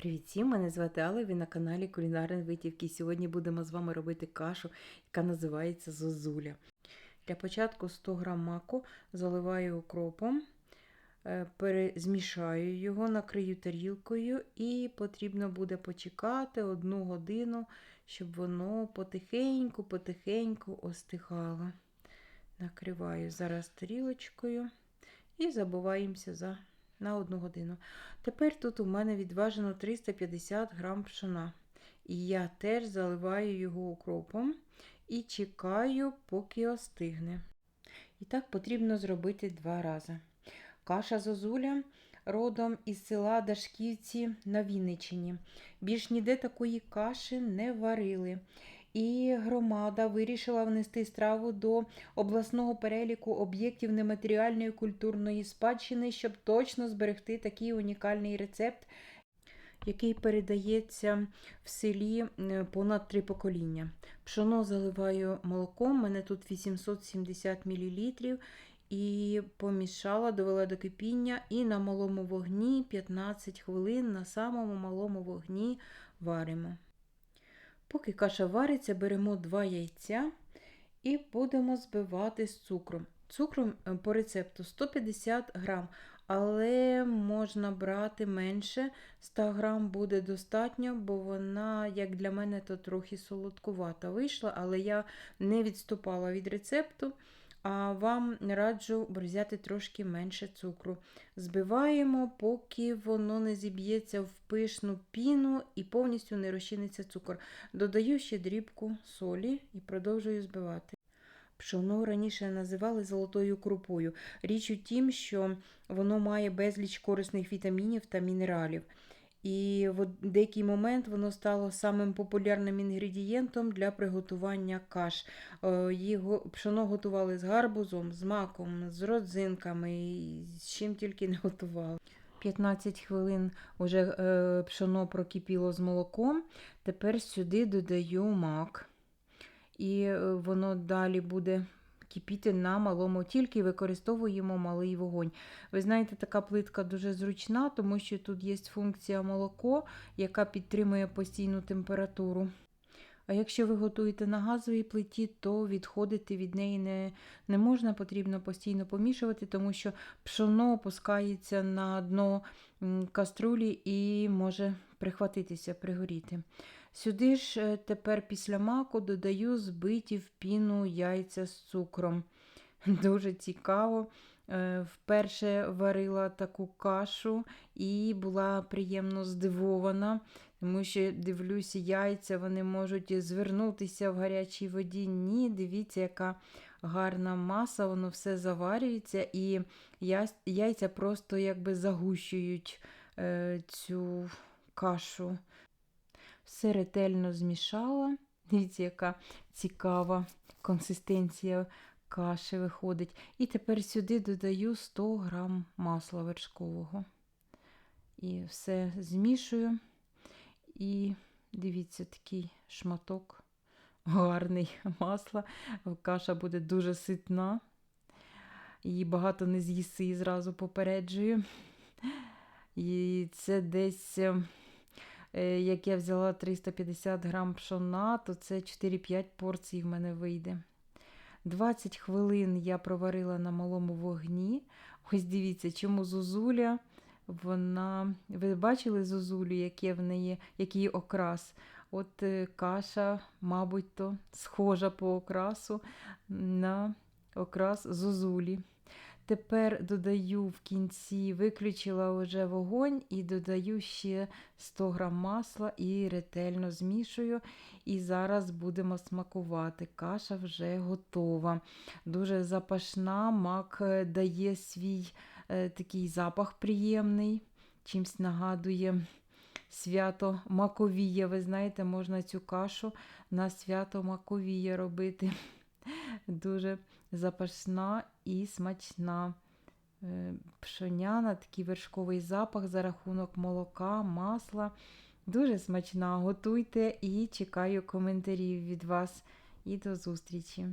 Привіт всім! Мене звати Алла, ви на каналі Кулінарні Витівки. Сьогодні будемо з вами робити кашу, яка називається зозуля. Для початку 100 г маку заливаю укропом, е, перезмішаю його, накрию тарілкою і потрібно буде почекати одну годину, щоб воно потихеньку-потихеньку остигало. Накриваю зараз тарілочкою і забуваємося за на одну годину. Тепер тут у мене відважено 350 грам пшона. І я теж заливаю його укропом і чекаю, поки остигне. І так потрібно зробити два рази. Каша зозуля родом із села Дашківці на Вінниччині. Більш ніде такої каші не варили. І громада вирішила внести страву до обласного переліку об'єктів нематеріальної культурної спадщини, щоб точно зберегти такий унікальний рецепт, який передається в селі е, понад три покоління. Пшоно заливаю молоком, у мене тут 870 мл. І помішала, довела до кипіння, і на малому вогні 15 хвилин на самому малому вогні варимо. Поки каша вариться, беремо 2 яйця і будемо збивати з цукром. Цукром е, по рецепту 150 грам, але можна брати менше 100 грам буде достатньо, бо вона, як для мене, то трохи солодкувата вийшла, але я не відступала від рецепту. А вам раджу взяти трошки менше цукру. Збиваємо, поки воно не зіб'ється в пишну піну і повністю не розчиниться цукор. Додаю ще дрібку солі і продовжую збивати. Пшоно раніше називали золотою крупою. Річ у тім, що воно має безліч корисних вітамінів та мінералів. І в деякий момент воно стало самим популярним інгредієнтом для приготування каш. Е, Його пшоно готували з гарбузом, з маком, з родзинками, з чим тільки не готували. 15 хвилин вже е, пшоно прокипіло з молоком. Тепер сюди додаю мак. І е, воно далі буде кипіти на малому, тільки використовуємо малий вогонь. Ви знаєте, така плитка дуже зручна, тому що тут є функція молоко, яка підтримує постійну температуру. А якщо ви готуєте на газовій плиті, то відходити від неї не не можна, потрібно постійно помішувати, тому що пшоно опускається на дно каструлі і може прихватитися, пригоріти. Сюди ж е, тепер після маку додаю збиті в піну яйця з цукром. Дуже цікаво. Е, вперше варила таку кашу і була приємно здивована, тому що дивлюся, яйця вони можуть звернутися в гарячій воді. Ні, дивіться, яка гарна маса, воно все заварюється, і яйця просто якби загущують е, цю кашу. Все ретельно змішала. Дивіться, яка цікава консистенція каші виходить. І тепер сюди додаю 100 грам масла вершкового. І все змішую. І дивіться, такий шматок гарний масла. Каша буде дуже ситна. Її багато не з'їси, зразу попереджую. І це десь Е, як я взяла 350 грам пшона, то це 4-5 порцій в мене вийде. 20 хвилин я проварила на малому вогні. Ось дивіться, чому зозуля. Вона, ви бачили зозулю, яке в неї, який окрас? От е, каша, мабуть, то схожа по окрасу на окрас зозулі. Тепер додаю в кінці, виключила вже вогонь і додаю ще 100 г масла і ретельно змішую. І зараз будемо смакувати. Каша вже готова. Дуже запашна, мак е, дає свій е, такий запах приємний, чимсь нагадує. Свято Маковія. Ви знаєте, можна цю кашу на свято Маковія робити. Дуже запашна і смачна. Е, пшоняна, такий вершковий запах за рахунок молока, масла. Дуже смачна. Готуйте і чекаю коментарів від вас. І до зустрічі!